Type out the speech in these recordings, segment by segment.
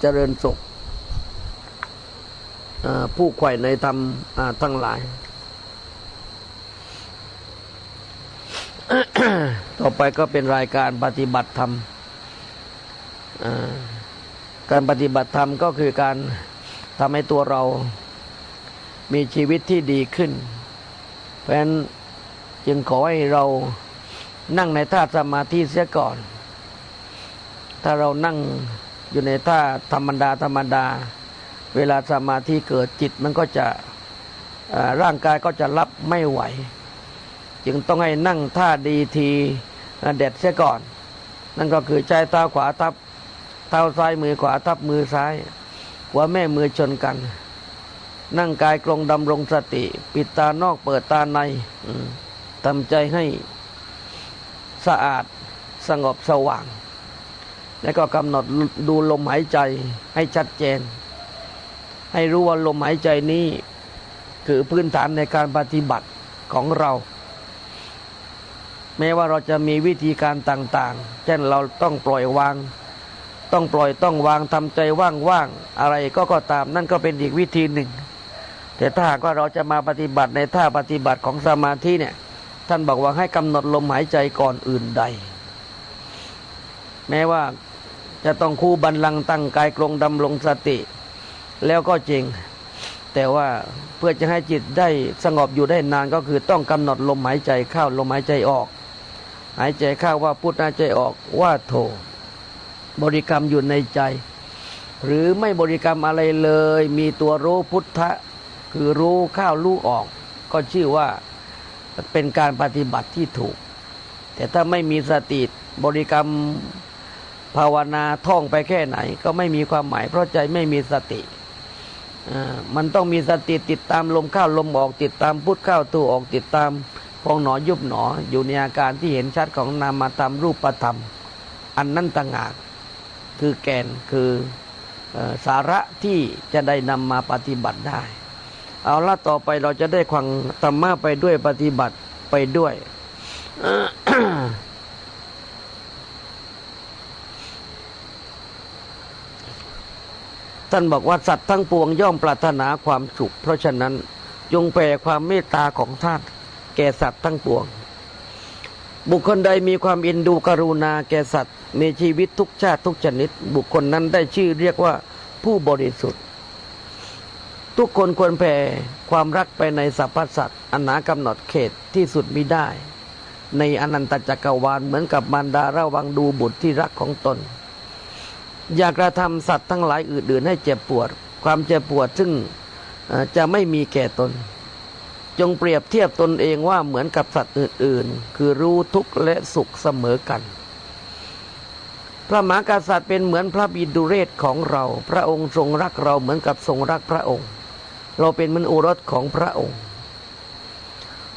เจริญสุขอ่าผู้ใข่ในธรรมทั้งหลาย ต่อไปก็เป็นรายการปฏิบัติธรรม การปฏิบัติธรรมก็คือการทำให้ตัวเรามีชีวิตที่ดีขึ้น เพราะฉะนั้นจึงขอให้เรานั่งในท่าสมาธิเสียก่อน ถ้าเรานั่ง อยู่ในท่าธรรมดาธรรมดา เวลาสมาธิเกิดจิตมันก็จะร่างกายก็จะรับไม่ไหว จึงต้องให้นั่งท่าดีทีเด็ดเสียก่อน นั่นก็คือใจเท้าขวาทับเท้าซ้ายมือขวาทับมือซ้าย หัวแม่มือชนกัน นั่งกายกลงดำรงสติ ปิดตานอกเปิดตาในทำใจให้สะอาดสงบสว่าง แล้วก็กำหนดดูลมหายใจให้ชัดเจน ให้รู้ว่าลมหายใจนี้คือพื้นฐานในการปฏิบัติของเรา แม้ว่าเราจะมีวิธีการต่างๆ เช่นเราต้องปล่อยวาง ต้องปล่อยต้องวางทำใจว่างๆอะไรก็ก็ตามนั่นก็เป็นอีกวิธีหนึ่ง แต่ถ้าหากว่าเราจะมาปฏิบัติในท่าปฏิบัติของสมาธิเนี่ยท่านบอกว่าให้กำหนดลมหายใจก่อนอื่นใด แม้ว่า จะต้องคู่บันลังตั้งกายกรงดำรงสติ แล้วก็จริง แต่ว่าเพื่อจะให้จิตได้สงบอยู่ได้นานก็คือต้องกำหนดลมหายใจเข้าลมหายใจออก หายใจเข้าว่าพุทธหายใจออกว่าโทบริกรรมอยู่ในใจ หรือไม่บริกรรมอะไรเลย มีตัวรู้พุทธะคือรู้เข้ารู้ออก ก็ชื่อว่าเป็นการปฏิบัติที่ถูก แต่ถ้าไม่มีสติบริกรรม ภาวนาท่องไปแค่ไหน ก็ไม่มีความหมาย เพราะใจไม่มีสติมันต้องมีสติติดตามลมเข้าลมออกติดตามพุทธเข้าตัวออกติดตามพองหนอยุบหนอ อยู่ในอาการที่เห็นชัดของนามธรรมรูปธรรม อันนั้นต่างหากคือแกนคือเอ่อสาระที่จะได้นำมาปฏิบัติได้ เอาละต่อไปเราจะได้ควังธรรมะไปด้วยปฏิบัติไปด้วย ท่านบอกว่าสัตว์ทั้งปวงย่อมปรารถนาความสุข เพราะฉะนั้นจงแผ่ความเมตตาของท่านแก่สัตว์ทั้งปวง บุคคลใดมีความอินดูกรุณาแก่สัตว์มีชีวิตทุกชาติทุกชนิด บุคคลนั้นได้ชื่อเรียกว่าผู้บริสุทธิ์ ทุกคนควรแผ่ความรักไปในสรรพสัตว์อันหากำหนดเขตที่สุดมิได้ ในอนันตจักรวาลเหมือนกับมารดาระวังดูบุตรที่รักของตน อย่ากระทำสัตว์ทั้งหลายอื่นๆให้เจ็บปวด ความเจ็บปวดซึ่งจะไม่มีแก่ตน จงเปรียบเทียบตนเองว่าเหมือนกับสัตว์อื่นๆ คือรู้ทุกข์และสุขเสมอกัน พระมหากษัตริย์เป็นเหมือนพระบิดาเรศของเรา พระองค์ทรงรักเราเหมือนกับทรงรักพระองค์ เราเป็นมนโอรสของพระองค์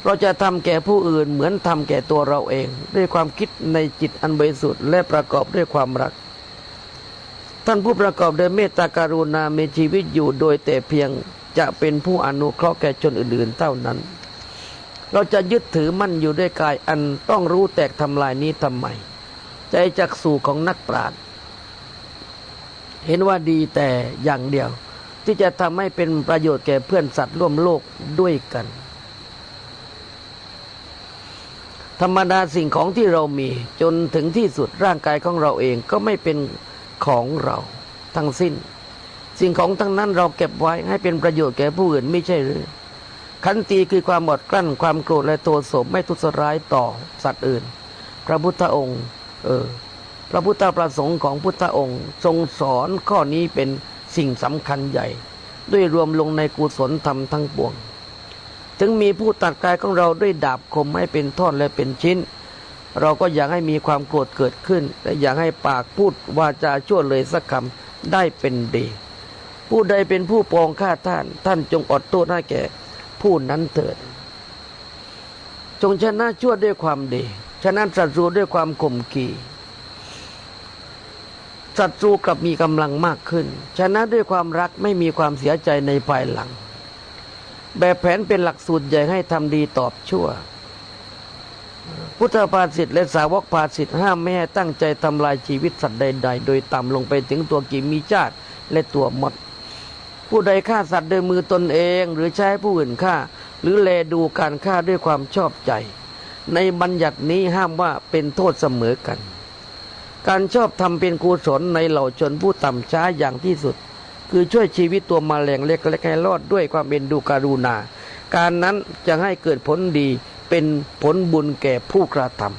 เราจะทำแก่ผู้อื่นเหมือนทำแก่ตัวเราเอง ด้วยความคิดในจิตอันบริสุทธิ์และประกอบด้วยความรัก ท่านผู้ประกอบด้วยเมตตาการุณามีชีวิตอยู่โดยแต่เพียงจะเป็นผู้อนุเคราะห์แก่ชนอื่นๆเท่านั้น เราจะยึดถือมั่นอยู่ด้วยกายอันต้องรู้แตกทำลายนี้ทำไม ใจจักสู่ของนักปราชญ์เห็นว่าดีแต่อย่างเดียว ที่จะทำให้เป็นประโยชน์แก่เพื่อนสัตว์ร่วมโลกด้วยกัน ธรรมดาสิ่งของที่เรามีจนถึงที่สุดร่างกายของเราเองก็ไม่เป็น ของเราทั้งสิ้น สิ่งของทั้งนั้นเราเก็บไว้ให้เป็นประโยชน์แก่ผู้อื่นไม่ใช่หรือ ขันตีคือความอดกลั้นความโกรธและโทสมไม่ทุสร้ายต่อสัตว์อื่น พระพุทธองค์ เออ พระพุทธประสงค์ของพุทธองค์ ทรงสอนข้อนี้เป็นสิ่งสำคัญใหญ่ ด้วยรวมลงในกุศลธรรมทั้งปวง ถึงมีผู้ตัดกายของเราด้วยดาบคมให้เป็นท่อนและเป็นชิ้น เราก็อยากให้มีความโกรธเกิดขึ้นและอยากให้ปากพูดวาจาชั่วเลยสักคำได้เป็นดี ผู้ใดเป็นผู้ปองฆ่าท่าน ท่านจงอดโทษให้แก่ ผู้นั้นเถิด จงชนะชั่วด้วยความดี ชนะศัตรูด้วยความข่มขีศัตรูกลับมีกำลังมากขึ้น ชนะด้วยความรักไม่มีความเสียใจในภายหลัง แบบแผนเป็นหลักสูตรใหญ่ให้ทำดีตอบชั่ว พุทธภาษิตและสาวกภาษิตห้ามไม่ให้ตั้งใจทำลายชีวิตสัตว์ใด ๆ โดยต่ำลงไปถึงตัวกิมีชาติและตัวมด ผู้ใดฆ่าสัตว์โดยมือตนเอง หรือใช้ผู้อื่นฆ่า หรือแลดูการฆ่าด้วยความชอบใจ ในบัญญัตินี้ห้ามว่าเป็นโทษเสมอกัน การชอบทำเป็นกุศลในเหล่าชนผู้ต่ำช้าอย่างที่สุด คือช่วยชีวิตตัวมาแรงเล็กๆให้รอดด้วยความเอ็นดูการุณา การนั้นจะให้เกิดผลดี เป็นผลบุญแก่ผู้กระทำ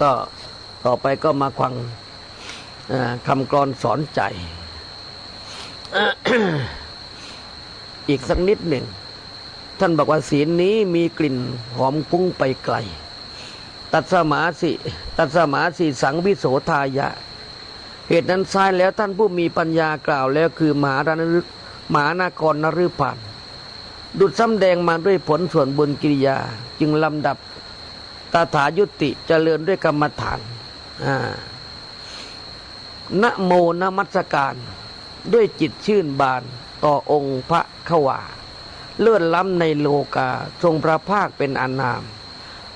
ก็ต่อไปก็มาฟังคำกรอนสอนใจ อีกสักนิดหนึ่ง ท่านบอกว่าศีลนี้มีกลิ่นหอมฟุ้งไปไกล ตัดสมาสิ ตัดสมาสิสังวิโสทายะ เหตุนั้นซ้ายแล้วท่านผู้มีปัญญากล่าวแล้วคือมหารนฤ มหานากรนฤพันดุดซ้ำแดงมาด้วยผลส่วนบุญกิริยา จึงลำดับตาถายุติเจริญด้วยกรรมฐานนะโมนมัสการ ด้วยจิตชื่นบานต่อองค์พระขวาเลื่อนล้ำในโลกา ทรงพระภาคเป็นอนนาม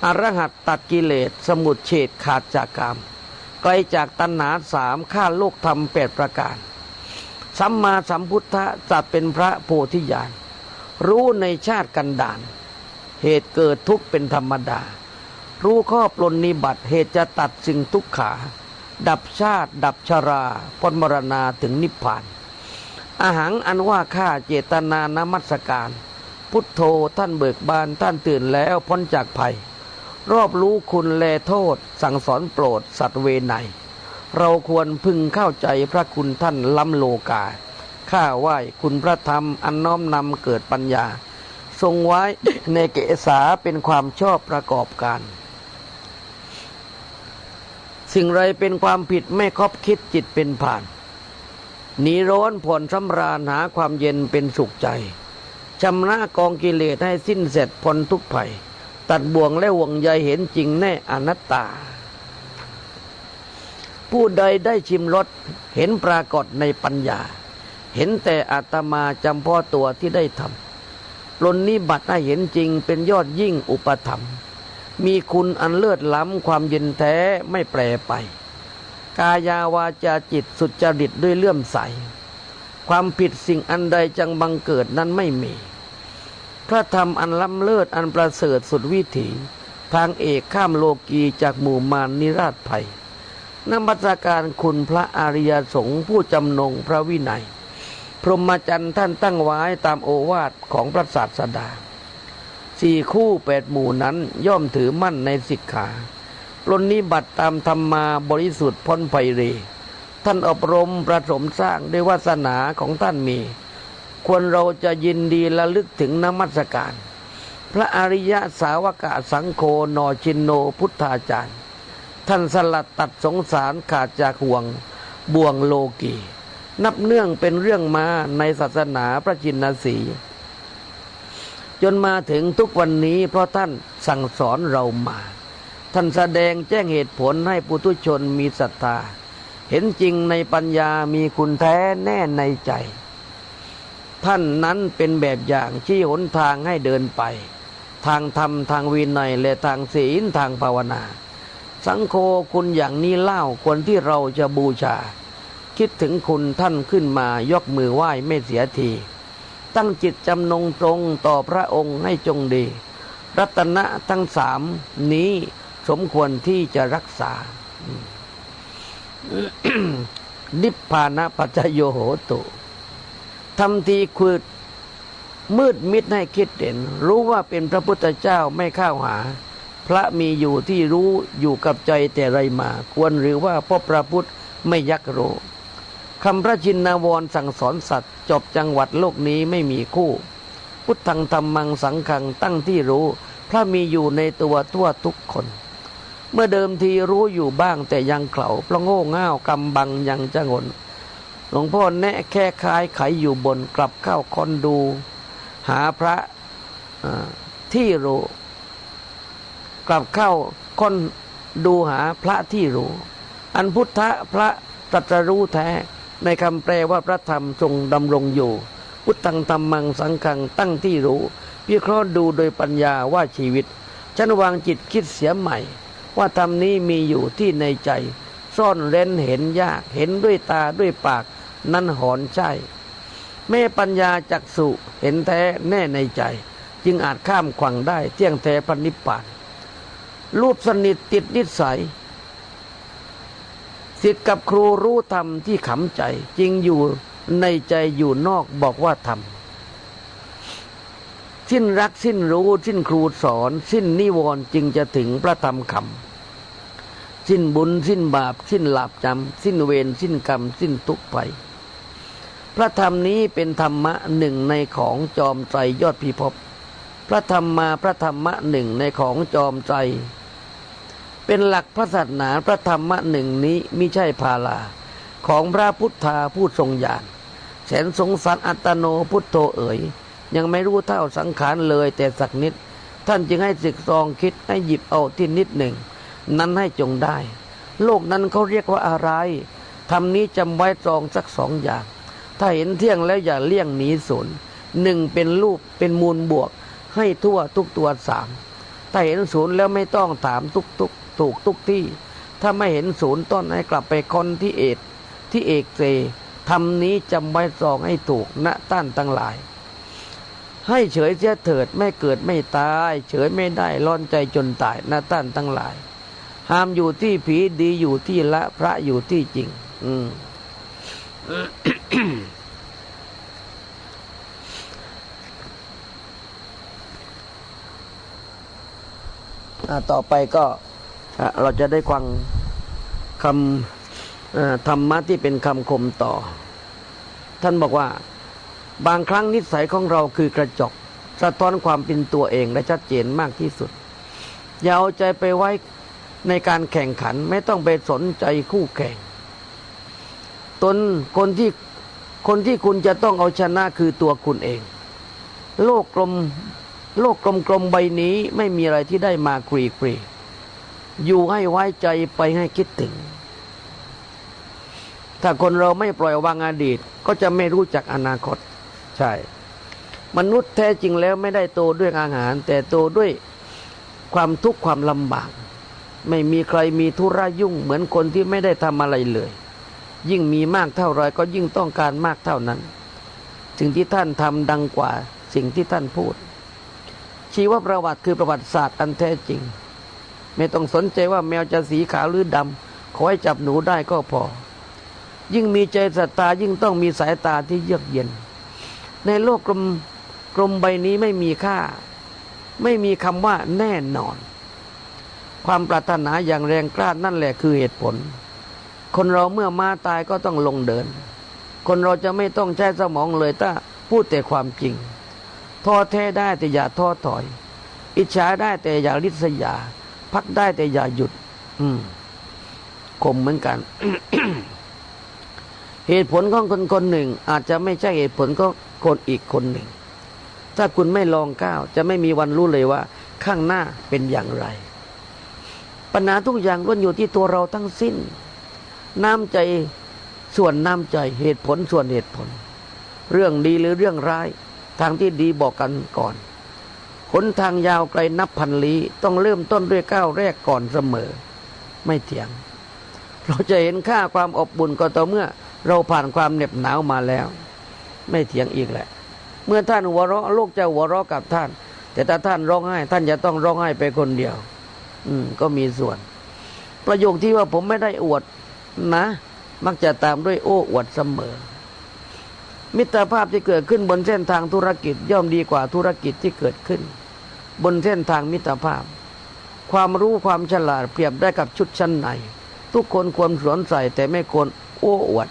อรหัตตัดกิเลสสมุดเฉดขาดจากกรรม ไกลจากตัณหาสามข้าโลกธรรมแปดประการ สัมมาสัมพุทธะจัดเป็นพระโพธิญาณ รู้ในชาติกันดานเหตุเกิดทุกข์เป็นธรรมดา รู้ข้อปลนนิบัติเหตุจะตัดสิ่งทุกขา ดับชาติ ดับชราพ้นมรณาถึงนิพพาน อาหังอันว่าข้าเจตนานมัสการ พุทโธท่านเบิกบานท่านตื่นแล้วพ้นจากภัย รอบรู้คุณแลโทษ สั่งสอนโปรดสัตว์เวไน เราควรพึงเข้าใจพระคุณท่านล้ำโลกา ข้าไหว้คุณพระธรรมอันน้อมนำเกิดปัญญา ทรงไว้ในเกษาเป็นความชอบประกอบการ สิ่งไรเป็นความผิดไม่ครอบคิดจิตเป็นผ่าน หนีร้อนผ่อนสำราญหาความเย็นเป็นสุขใจชำระกองกิเลสให้สิ้นเสร็จพ้นทุกภัย ตัดบ่วงและห่วงใยเห็นจริงแน่อนัตตา ผู้ใดได้ชิมรสเห็นปรากฏในปัญญา เห็นแต่อาตมาจำพ่อตัวที่ได้ทำปลนนิบัติให้เห็นจริงเป็นยอดยิ่งอุปธรรม มีคุณอันเลิศล้ำความเย็นแท้ไม่แปรไป กายาวาจาจิตสุจริตด้วยเลื่อมใส ความผิดสิ่งอันใดจังบังเกิดนั้นไม่มี พระธรรมอันล้ำเลิศอันประเสริฐสุดวิถี ทางเอกข้ามโลกีจากหมู่มารนิราชภัย นมัสการคุณพระอริยสงฆ์ผู้จำนงพระวินัย พรหมจรรย์ท่านตั้งไว้ตามโอวาทของพระศาสดาสี่คู่แปดหมู่นั้นย่อมถือมั่นในสิกขาปลนนิบัติตามธรรมาบริสุทธิ์พ้นภัยเร ท่านอบรมประสมสร้างด้วยวาสนาของท่านมี ควรเราจะยินดีระลึกถึงนมัสการ พระอริยสาวกะสังโฆนอชินโนพุทธาจารย์ ท่านสลัดตัดสงสารขาดจากห่วงบ่วงโลกีนับเนื่องเป็นเรื่องมาในศาสนาพระจินสี จนมาถึงทุกวันนี้เพราะท่านสั่งสอนเรามา ท่านแสดงแจ้งเหตุผลให้ปุถุชนมีศรัทธา เห็นจริงในปัญญามีคุณแท้แน่ในใจ ท่านนั้นเป็นแบบอย่างชี้หนทางให้เดินไป ทางธรรมทางวินัยและทางศีลทางภาวนา สังโฆคุณอย่างนี้เล่าควรที่เราจะบูชา คิดถึงคุณท่านขึ้นมายกมือไหว้ไม่เสียที ตั้งจิตจำนงตรงต่อพระองค์ให้จงดี รัตนะทั้งสามนี้สมควรที่จะรักษา นิพพานะปัจจโยโหตุทำทีคือมืดมิดให้คิดเด่นรู้ว่าเป็นพระพุทธเจ้าไม่เข้าหา พระมีอยู่ที่รู้อยู่กับใจแต่ไรมา ควรหรือว่าพ่อพระพุทธไม่ยักโรคำพระชินนาวรสั่งสอนสัตว์ จบจังหวัดโลกนี้ไม่มีคู่ พุทธังธรรมังสังขังตั้งที่รู้ พระมีอยู่ในตัวทั่วทุกคน เมื่อเดิมทีรู้อยู่บ้างแต่ยังเข่าเพราะโง่เง่ากำบังยังจะงนหลวงพ่อแนะแค่คายไขอยู่บนกลับเข้าคอนดู หาพระที่รู้ กลับเข้าค้นดูหาพระที่รู้ อันพุทธะพระตรัสรู้แท้ ในคำแปลว่าพระธรรมทรงดำรงอยู่ พุทธังธรรมังสังฆังตั้งที่รู้พิเคราะห์ดูโดยปัญญาว่าชีวิต ฉันวางจิตคิดเสียใหม่ ว่าธรรมนี้มีอยู่ที่ในใจ ซ่อนเร้นเห็นยากเห็นด้วยตาด้วยปาก นั่นหอนใช่แม่ปัญญาจักสุเห็นแท้แน่ในใจ จึงอาจข้ามขวังได้เที่ยงแท้พระนิพพาน รูปสนิทติดนิสัยสิทธิ์กับครูรู้ธรรมที่ขำใจ จริงอยู่ในใจอยู่นอกบอกว่าธรรมสิ้นรักสิ้นรู้ สิ้นครูสอน สิ้นนิวรณ์จึงจะถึงพระธรรมคำสิ้นบุญ สิ้นบาป สิ้นหลาบจำสิ้นเวรสิ้นกรรม สิ้นทุกข์ภัยพระธรรมนี้เป็นธรรมะหนึ่งในของจอมใจยอดพิภพ พระธรรมมาพระธรรมะหนึ่งในของจอมใจ เป็นหลักพระศาสนาพระธรรมะหนึ่งนี้มิใช่พาลา ของพระพุทธาผู้ทรงญาณแสนสงสารอัตโนพุทโธเอ๋ย ยังไม่รู้เท่าสังขารเลยแต่สักนิด ท่านจึงให้ศึกซองคิดให้หยิบเอาที่นิดหนึ่ง นั้นให้จงได้ โลกนั้นเขาเรียกว่าอะไรทำนี้จำไว้ซองสักสองอย่าง ถ้าเห็นเที่ยงแล้วอย่าเลี่ยงหนีศูนย์หนึ่งเป็นรูปเป็นมูลบวก ให้ทั่วทุกตัวสามถ้าเห็นศูนย์แล้วไม่ต้องถามทุกทุกถูกทุกที่ ถ้าไม่เห็นศูนย์ต้นให้กลับไปคนที่เอกที่เอกเซทำนี้จำไว้ซองให้ถูกณต้านทั้งหลาย ให้เฉยเสียเถิดไม่เกิดไม่ตาย เฉยไม่ได้ร้อนใจจนตายหน้าต้านทั้งหลายห้ามอยู่ที่ผีดีอยู่ที่ละพระอยู่ที่จริง อืม ต่อไปก็เราจะได้ฟังคำธรรมะที่เป็นคำคมต่อ ท่านบอกว่าบางครั้งนิสัยของเราคือกระจกสะท้อนความเป็นตัวเองและชัดเจนมากที่สุด อย่าเอาใจไปไว้ในการแข่งขันไม่ต้องไปสนใจคู่แข่ง ตนคนที่คนที่คุณจะต้องเอาชนะคือตัวคุณเอง โลกกลม โลกกลมๆใบนี้ไม่มีอะไรที่ได้มากรีกรีอยู่ให้ไว้ใจไปให้คิดถึง ถ้าคนเราไม่ปล่อยวางอดีต ก็จะไม่รู้จักอนาคต ใช่ มนุษย์แท้จริงแล้วไม่ได้โตด้วยอาหาร แต่โตด้วยความทุกข์ความลำบาก ไม่มีใครมีธุระยุ่งเหมือนคนที่ไม่ได้ทำอะไรเลย ยิ่งมีมากเท่าไรก็ยิ่งต้องการมากเท่านั้น สิ่งที่ท่านทำดังกว่าสิ่งที่ท่านพูด ชีวประวัติคือประวัติศาสตร์อันแท้จริง ไม่ต้องสนใจว่าแมวจะสีขาวหรือดำขอให้จับหนูได้ก็พอ ยิ่งมีใจศรัทธายิ่งต้องมีสายตาที่เยือกเย็น ในโลกกลมกลมใบนี้ไม่มีค่า ไม่มีคำว่าแน่นอน ความปรารถนาอย่างแรงกล้านั่นแหละคือเหตุผล คนเราเมื่อมาตายก็ต้องลงเดิน คนเราจะไม่ต้องใช้สมองเลยถ้าพูดแต่ความจริง ท้อแท้ได้แต่อย่าท้อถอย อิจฉาได้แต่อย่าริษยา พักได้แต่อย่าหยุด อืมคมเหมือนกัน เหตุผลของคนคนหนึ่ง อาจจะไม่ใช่เหตุผลของคนอีกคนหนึ่ง ถ้าคุณไม่ลองก้าว จะไม่มีวันรู้เลยว่า ข้างหน้าเป็นอย่างไร ปัญหาทุกอย่างล้วนอยู่ที่ตัวเราทั้งสิ้น น้ำใจส่วนน้ำใจเหตุผลส่วนเหตุผล เรื่องดีหรือเรื่องร้าย ทางที่ดีบอกกันก่อนหนทางยาวไกลนับพันลี้ต้องเริ่มต้นด้วยก้าวแรกก่อนเสมอ ไม่เถียง เราจะเห็นค่าความอบอุ่นก็ต่อเมื่อ เราผ่านความเหน็บหนาวมาแล้ว ไม่เถียงอีกแหละ เมื่อท่านหัวเราะโลกจะหัวเราะกับท่าน แต่ถ้าท่านร้องไห้ ท่านจะต้องร้องไห้ไปคนเดียว อืม ก็มีส่วน ประโยคที่ว่าผมไม่ได้อวดนะ มักจะตามด้วยโอ้อวดเสมอ มิตรภาพที่เกิดขึ้นบนเส้นทางธุรกิจย่อมดีกว่าธุรกิจที่เกิดขึ้น บนเส้นทางมิตรภาพ ความรู้ความฉลาดเปรียบได้กับชุดชั้นในทุกคนควรสวมใส่แต่ไม่ควรโอ้อวด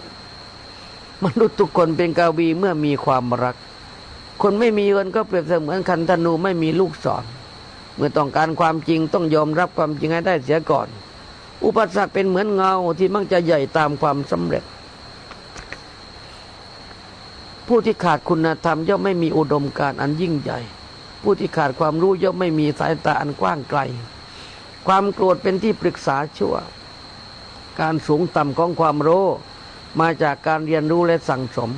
มนุษย์ทุกคนเป็นกาวีเมื่อมีความรัก คนไม่มีเงินก็เปรียบเสมือนคันธนูไม่มีลูกศรเมื่อต้องการความจริงต้องยอมรับความจริงให้ได้เสียก่อน อุปสรรคเป็นเหมือนเงาที่มักจะใหญ่ตามความสำเร็จ ผู้ที่ขาดคุณธรรมย่อมไม่มีอุดมการณ์อันยิ่งใหญ่ ผู้ที่ขาดความรู้ย่อมไม่มีสายตาอันกว้างไกล ความโกรธเป็นที่ปรึกษาชั่ว การสูงต่ำของความรู้ มาจากการเรียนรู้และสั่งสม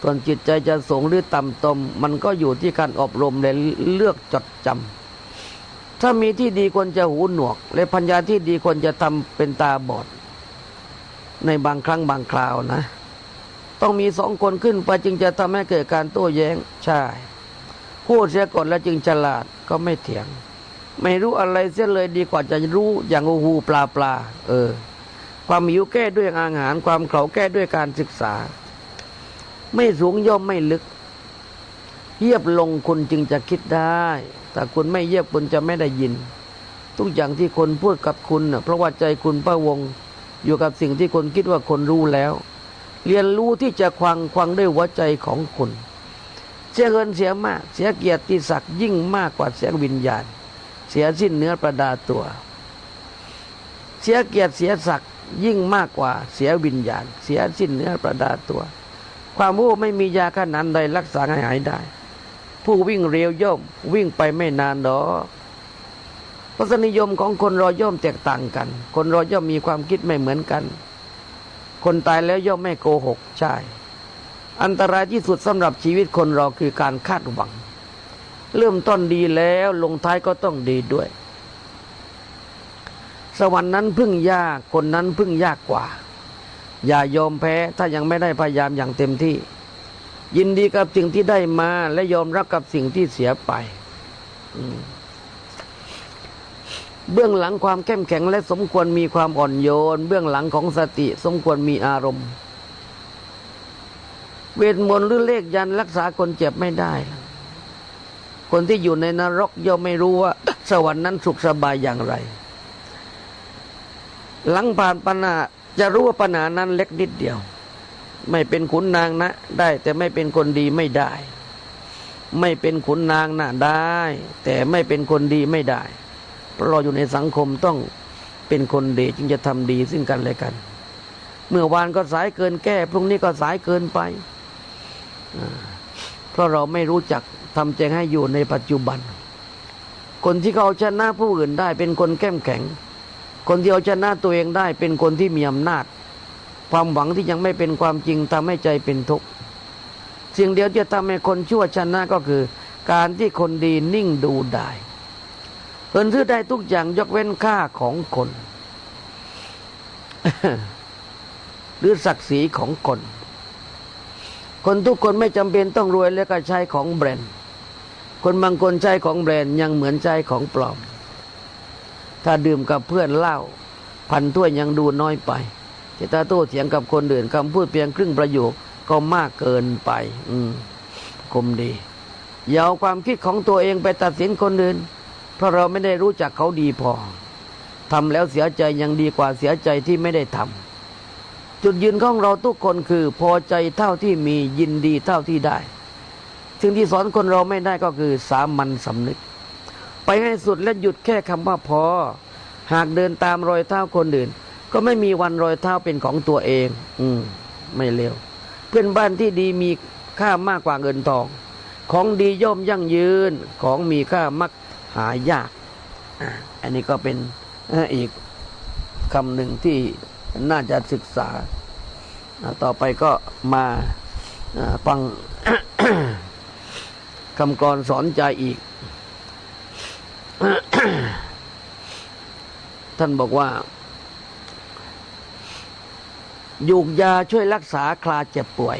ส่วนจิตใจจะสูงหรือต่ำตม มันก็อยู่ที่การอบรมและเลือกจดจำถ้ามีที่ดีควรจะหูหนวก และปัญญาที่ดีควรจะทำเป็นตาบอด ในบางครั้งบางคราวนะ ต้องมีสองคนขึ้นไปจึงจะทำให้เกิดการโต้แย้งใช่พูดเสียก่อนแล้วจึงฉลาดก็ไม่เถียง ไม่รู้อะไรเสียเลยดีกว่าจะรู้อย่างอูหูปลาปลาเออ ความหิวแก้ด้วยอาหาร ความเขาแก้ด้วยการศึกษา ไม่สูงย่อมไม่ลึกเยียบลงคุณจึงจะคิดได้แต่คุณไม่เยียบคุณจะไม่ได้ยิน ทุกอย่างที่คนพูดกับคุณเพราะว่าใจคุณพระวงอยู่กับสิ่งที่คนคิดว่าคนรู้แล้ว เรียนรู้ที่จะควังควังด้วยหัวใจของคุณเสียเงินเสียมาก เสียเกียรติศักดิ์ยิ่งมากกว่าเสียวิญญาณ เสียสิ้นเนื้อประดาตัว เสียเกียรติเสียศักดิ์ยิ่งมากกว่าเสียวิญญาณ เสียสิ้นเนื้อประดาตัว ความโง่ไม่มียาขนาดใดรักษาให้หายได้ ผู้วิ่งเร็วย่อมวิ่งไปไม่นานดอกรสนิยมของคนเราย่อมแตกต่างกัน คนเราย่อมมีความคิดไม่เหมือนกัน คนตายแล้วย่อมไม่โกหกใช่ อันตรายที่สุดสำหรับชีวิตคนเราคือการคาดหวัง เริ่มต้นดีแล้วลงท้ายก็ต้องดีด้วย สวรรค์นั้นพึ่งยากคนนั้นพึ่งยากกว่า อย่ายอมแพ้ถ้ายังไม่ได้พยายามอย่างเต็มที่ ยินดีกับสิ่งที่ได้มาและยอมรับกับสิ่งที่เสียไป อืม เบื้องหลังความเข้มแข็งและสมควรมีความอ่อนโยน เบื้องหลังของสติสมควรมีอารมณ์ เวทมนต์หรือเลขยันรักษาคนเจ็บไม่ได้ คนที่อยู่ในนรกย่อมไม่รู้ว่า สวรรค์นั้นสุขสบายอย่างไร หลังผ่านปัญหาจะรู้ว่าปัญหานั้นเล็กนิดเดียว ไม่เป็นขุนนางนะ ได้แต่ไม่เป็นคนดีไม่ได้ ไม่เป็นขุนนางนะได้ แต่ไม่เป็นคนดีไม่ได้ เพราะเราอยู่ในสังคมต้องเป็นคนดีจึงจะทำดีซึ่งกันและกัน เมื่อวานก็สายเกินแก้พรุ่งนี้ก็สายเกินไป เพราะเราไม่รู้จักทำใจให้อยู่ในปัจจุบัน คนที่เขาเอาชนะผู้อื่นได้เป็นคนเข้มแข็ง คนที่เอาชนะตัวเองได้เป็นคนที่มีอำนาจ ความหวังที่ยังไม่เป็นความจริงทำให้ใจเป็นทุกข์สิ่งเดียวที่จะทำให้คนชั่วชนะก็คือ การที่คนดีนิ่งดูได้ เพิ่นซื้อได้ทุกอย่างยกเว้นค่าของคน หรือศักดิ์ศรีของคน คนทุกคนไม่จำเป็นต้องรวยแล้วก็ใช้ของแบรนด์ คนบางคนใช้ของแบรนด์ยังเหมือนใช้ของปลอม ถ้าดื่มกับเพื่อนเหล้าพันถ้วยยังดูน้อยไปแต่ถ้าโต้เถียงกับคนอื่นคำพูดเพียงครึ่งประโยคก็มากเกินไป อืมคมดีอย่าเอาความคิดของตัวเองไปตัดสินคนอื่น เพราะเราไม่ได้รู้จักเขาดีพอทำแล้วเสียใจยังดีกว่าเสียใจที่ไม่ได้ทำจุดยืนของเราทุกคนคือพอใจเท่าที่มียินดีเท่าที่ได้สิ่งที่สอนคนเราไม่ได้ก็คือสามัญสำนึก ไปให้สุดและหยุดแค่คำว่าพอ หากเดินตามรอยเท้าคนอื่น ก็ไม่มีวันรอยเท้าเป็นของตัวเอง อืม ไม่เลวเพื่อนบ้านที่ดีมีค่ามากกว่าเงินทอง ของดีย่อมยั่งยืนของมีค่ามัก หายาก อันนี้ก็เป็นอีกคำหนึ่งที่น่าจะศึกษา ต่อไปก็มาฟังคำกรสอนใจอีก ท่านบอกว่ายูกยาช่วยรักษาคลาเจ็บป่วย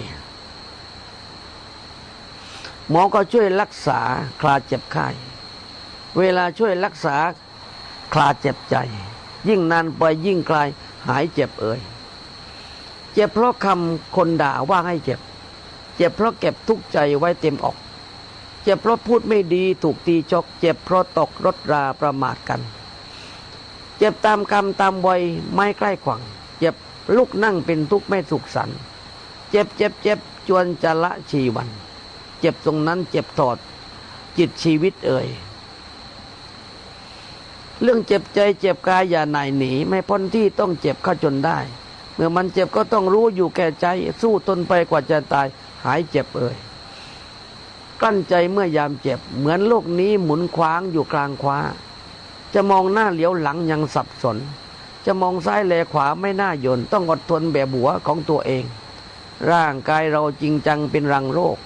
หมอก็ช่วยรักษาคลาเจ็บไข้ เวลาช่วยรักษาคลาเจ็บใจ ยิ่งนานไปยิ่งไกลหายเจ็บเอ่ยเจ็บเพราะคำคนด่าว่าให้เจ็บ เจ็บเพราะเก็บทุกข์ใจไว้เต็มอก เจ็บเพราะพูดไม่ดีถูกตีจก เจ็บเพราะตกรถราประมาทกัน เจ็บตามกรรมตามวัยไม่ใกล้ขวัง เจ็บลุกนั่งเป็นทุกข์ไม่สุขสัน เจ็บเจ็บเจ็บจวนจะละชีวัน เจ็บตรงนั้นเจ็บถอดจิตชีวิตเอ่ย เรื่องเจ็บใจเจ็บกายอย่าหน่ายหนี ไม่พ้นที่ต้องเจ็บเข้าจนได้ เมื่อมันเจ็บก็ต้องรู้อยู่แก่ใจ สู้ตนไปกว่าจะตาย หายเจ็บเอ่ยกลั้นใจเมื่อยามเจ็บ เหมือนโลกนี้หมุนคว้างอยู่กลางคว้า จะมองหน้าเหลียวหลังยังสับสน จะมองซ้ายแลขวาไม่น่ายนต้องอดทนแบบหัวของตัวเอง ร่างกายเราจริงจังเป็นรังโรค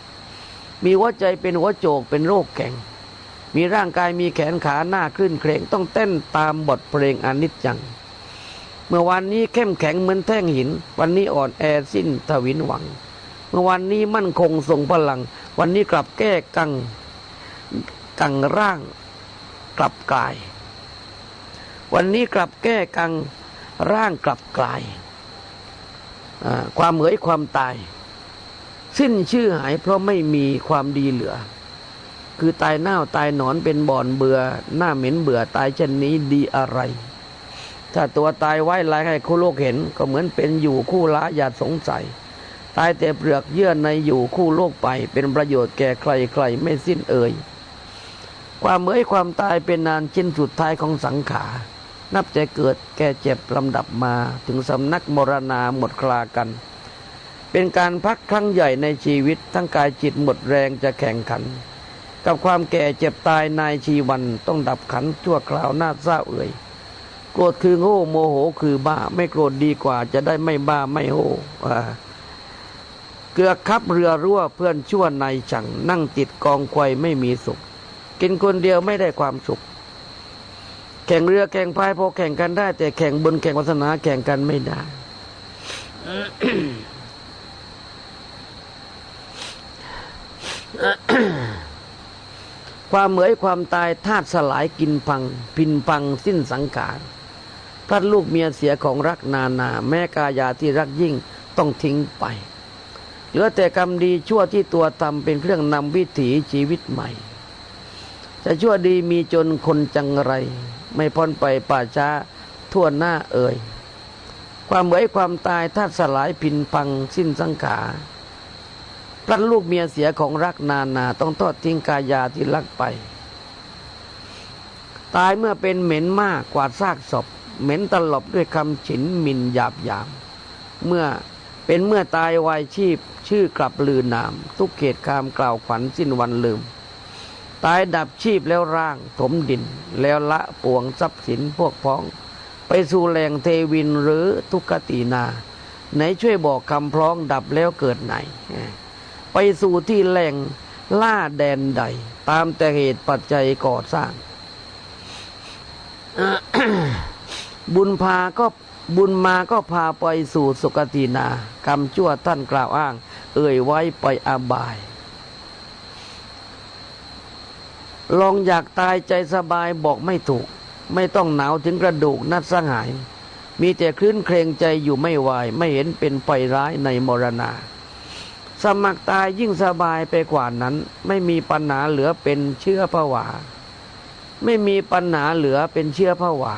มีหัวใจเป็นหัวโจกเป็นโรคแข็ง มีร่างกายมีแขนขาหน้าคลื่นเครงต้องเต้นตามบทเพลงอนิจจัง เมื่อวันนี้เข้มแข็งเหมือนแท่งหิน วันนี้อ่อนแอสิ้นทวินหวัง เมื่อวันนี้มั่นคงทรงพลัง วันนี้กลับแก้กังกังร่างกลับกาย วันนี้กลับแก้กังร่างกลับกลาย ความเหมยความตาย สิ้นชื่อหายเพราะไม่มีความดีเหลือ คือตายเน่าตายหนอนเป็นบ่อนเบื่อ หน้าเหม็นเบื่อตายเช่นนี้ดีอะไร ถ้าตัวตายไว้ลายให้คู่โลกเห็น ก็เหมือนเป็นอยู่คู่ละอย่าสงสัย ตายแต่เปลือกเยื่อในอยู่คู่โลกไป เป็นประโยชน์แก่ใครใครไม่สิ้นเอ่ยความเมื่อยความตายเป็นนานชิ้นสุดท้ายของสังขารนับแต่เกิดแก่เจ็บลำดับมาถึงสำนักมรณาหมดคลากัน เป็นการพักครั้งใหญ่ในชีวิตทั้งกายจิตหมดแรงจะแข่งขัน กับความแก่เจ็บตายนายชีวันต้องดับขันชั่วคราวหน้าเศร้าเอ่ยโกรธคือโง่โมโหคือบ้า ไม่โกรธดีกว่าจะได้ไม่บ้าไม่โหอ่าเกือกคับเรือรั่วเพื่อนชั่วนายจังนั่งติดกองควายไม่มีสุข กินคนเดียวไม่ได้ความสุข แข่งเรือแข่งพายพอแข่งกันได้ แต่แข่งบนแข่งวาสนาแข่งกันไม่ได้ ความเหมยความตายธาตุสลายกินพัง พินพังสิ้นสังขารพลัดลูกเมียเสียของรักนานา แม่กายาที่รักยิ่งต้องทิ้งไป เหลือแต่กรรมดีชั่วที่ตัวทำเป็นเครื่องนำวิถีชีวิตใหม่ จะชั่วดีมีจนคนจังไร ไม่พ้นไปป่าช้าทั่วหน้าเอ่ยความเหมยความตายธาตุสลายพินพังสิ้นสังขาร พลัดลูกเมียเสียของรักนานา ต้องทอดทิ้งกายาที่รักไป ตายเมื่อเป็นเหม็นมากกว่าซากศพ เหม็นตลบด้วยคำฉินมินหยาบหยาม เมื่อเป็นเมื่อตายวายชีพ ชื่อกลับลือนาม ทุกเขตคามกล่าวขวัญสิ้นวันลืม ตายดับชีพแล้วร่างถมดิน แล้วละปวงทรัพย์สินพวกพ้อง ไปสู่แหล่งเทวินหรือทุกตีนา ไหนช่วยบอกคำพร้องดับแล้วเกิดไหน ไปสู่ที่แหล่งล่าแดนใด ตามแต่เหตุปัจจัยก่อสร้าง บุญพาก็บุญมาก็พาไปสู่สุคตินาคำชั่วท่านกล่าวอ้าง เอ่ยไว้ไปอาบาย ลองอยากตายใจสบายบอกไม่ถูก ไม่ต้องหนาวถึงกระดูกนัดสงหาย มีแต่คลื่นเครงใจอยู่ไม่ไหวไม่เห็นเป็นไปร้ายในมรณา สมัครตายยิ่งสบายไปกว่านั้น ไม่มีปัญหาเหลือเป็นเชื้อผวา ไม่มีปัญหาเหลือเป็นเชื้อผวา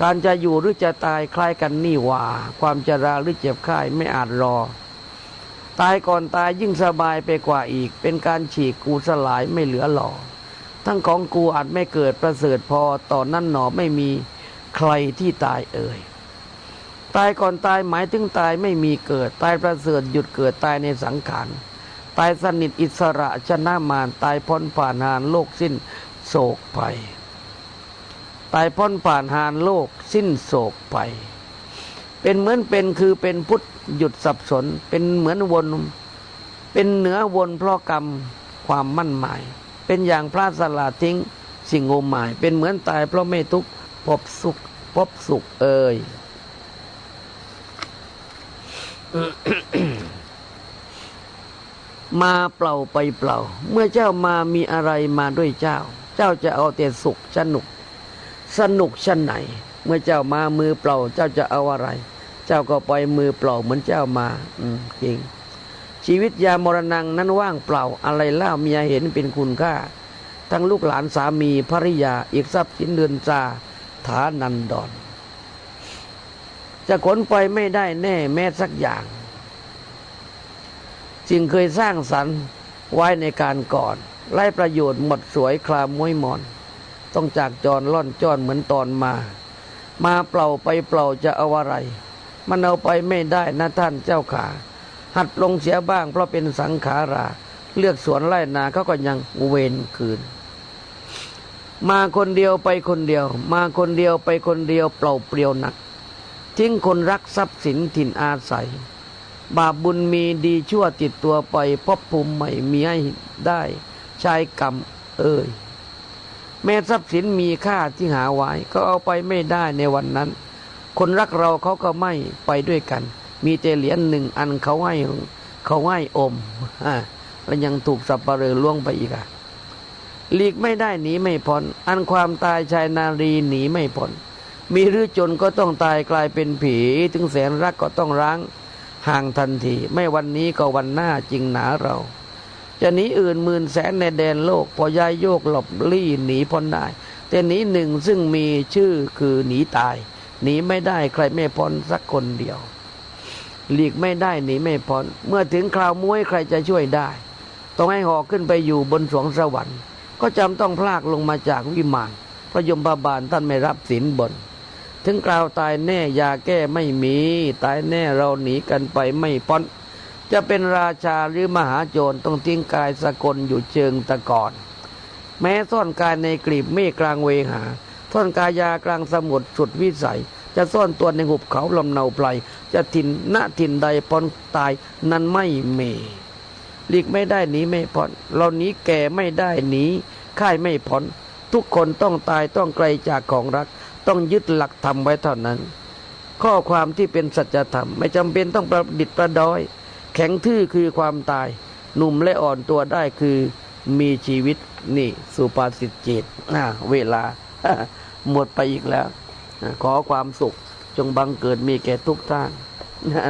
การจะอยู่หรือจะตายคล้ายกันนี่หว่า ความจราหรือเจ็บไข้ไม่อาจรอ ตายก่อนตายยิ่งสบายไปกว่าอีก เป็นการฉีกกูสลายไม่เหลือหล่อ ทั้งของกูอาจไม่เกิดประเสริฐพอต่อนนั้นหนอไม่มีใครที่ตายเอ่ย ตายก่อนตายหมายถึงตายไม่มีเกิด ตายประเสริฐหยุดเกิดตายในสังขารตายสนิทอิสระชนะมารตายพ้นผ่านหานโลกสิ้นโศกภัยตายพ้นผ่านหานโลกสิ้นโศกภัยเป็นเหมือนเป็นคือเป็นพุทธหยุดสับสน เป็นเหมือนวน เป็นเหนือวนเพราะกรรมความมั่นหมาย เป็นอย่างพระสละทิ้งสิ่งงมหมาย เป็นเหมือนตายเพราะไม่ทุกข์พบสุขพบสุขเอ่ย มาเปล่าไปเปล่า เมื่อเจ้ามามีอะไรมาด้วยเจ้า เจ้าจะเอาแต่สุขสนุก สนุกชั้นไหน เมื่อเจ้ามามือเปล่า เจ้าจะเอาอะไร เจ้าก็ไปมือเปล่าเหมือนเจ้ามา อืมจริง ชีวิตยามรณังนั้นว่างเปล่า อะไรเล่าเมียเห็นเป็นคุณค่า ทั้งลูกหลานสามีภริยาอีกทรัพย์สินเดือนจาฐานันดอน จะขนไปไม่ได้แน่แม้สักอย่างสิ่งเคยสร้างสรรค์ไว้ในการก่อน ไล่ประโยชน์หมดสวยคลามมวยมอน ต้องจากจรล่อนจอนเหมือนตอนมา มาเปล่าไปเปล่าจะเอาอะไร มันเอาไปไม่ได้นะท่านเจ้าขา หัดลงเสียบ้างเพราะเป็นสังขารา เลือกสวนไร่นาเขาก็ยังเวนคืนมาคนเดียวไปคนเดียว มาคนเดียวไปคนเดียวเปล่าเปลี่ยวหนัก ทิ้งคนรักทรัพย์สินถิ่นอาศัย บาปบุญมีดีชั่วติดตัวไปพบภูมิใหม่มีให้ได้ใช้กรรมเอ่ยแม้ทรัพย์สินมีค่าที่หาไว้ก็เอาไปไม่ได้ในวันนั้น คนรักเราเขาก็ไม่ไปด้วยกัน มีแต่เหรียญหนึ่งอันเขาให้เขาให้อมอ่าแล้วยังถูกสับปะเรือล่วงไปอีกอะหลีกไม่ได้หนีไม่พ้นอันความตายชายนารีหนีไม่พ้น มีหรือจนก็ต้องตายกลายเป็นผี ถึงแสนรักก็ต้องร้างห่างทันที ไม่วันนี้ก็วันหน้าจริงหนาเรา จะหนีอื่นหมื่นแสนในแดนโลก พอยายโยกหลบลี่หนีพ้นได้ แต่หนีหนึ่งซึ่งมีชื่อคือหนีตาย หนีไม่ได้ใครไม่พ้นสักคนเดียว หลีกไม่ได้หนีไม่พ้นเมื่อถึงคราวมุ้ยใครจะช่วยได้ ต้องให้หอกขึ้นไปอยู่บนสวงสวรรค์ ก็จำต้องพลากลงมาจากวิมานพระยมบาบาลท่านไม่รับสินบน ถึงกล่าวตายแน่ยาแก้ไม่มี ตายแน่เราหนีกันไปไม่พ้นจะเป็นราชาหรือมหาโจรต้องทิ้งกายสกลอยู่เชิงตะกอนแม้ซ่อนกายในกลีบเมฆกลางเวหาซ่อนกายากลางสมุทรสุดวิสัย จะซ่อนตัวในหุบเขาลำเนาไพรจะถิ่นณถิ่นใดพ้นตายนั้นไม่มีหลีกไม่ได้หนีไม่พ้นเราหนีแก่ไม่ได้หนีค่ายไม่พ้นทุกคนต้องตายต้องไกลจากของรัก ต้องยึดหลักธรรมไว้เท่านั้น ข้อความที่เป็นสัจธรรม ไม่จำเป็นต้องประดิษฐ์ประดอย แข็งทื่อคือความตาย หนุ่มและอ่อนตัวได้คือมีชีวิตนี่ สุภาษิตเจตอ่าเวลา หมดไปอีกแล้ว ขอความสุขจงบังเกิดมีแก่ทุกท่าน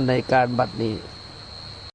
ในการบัดนี้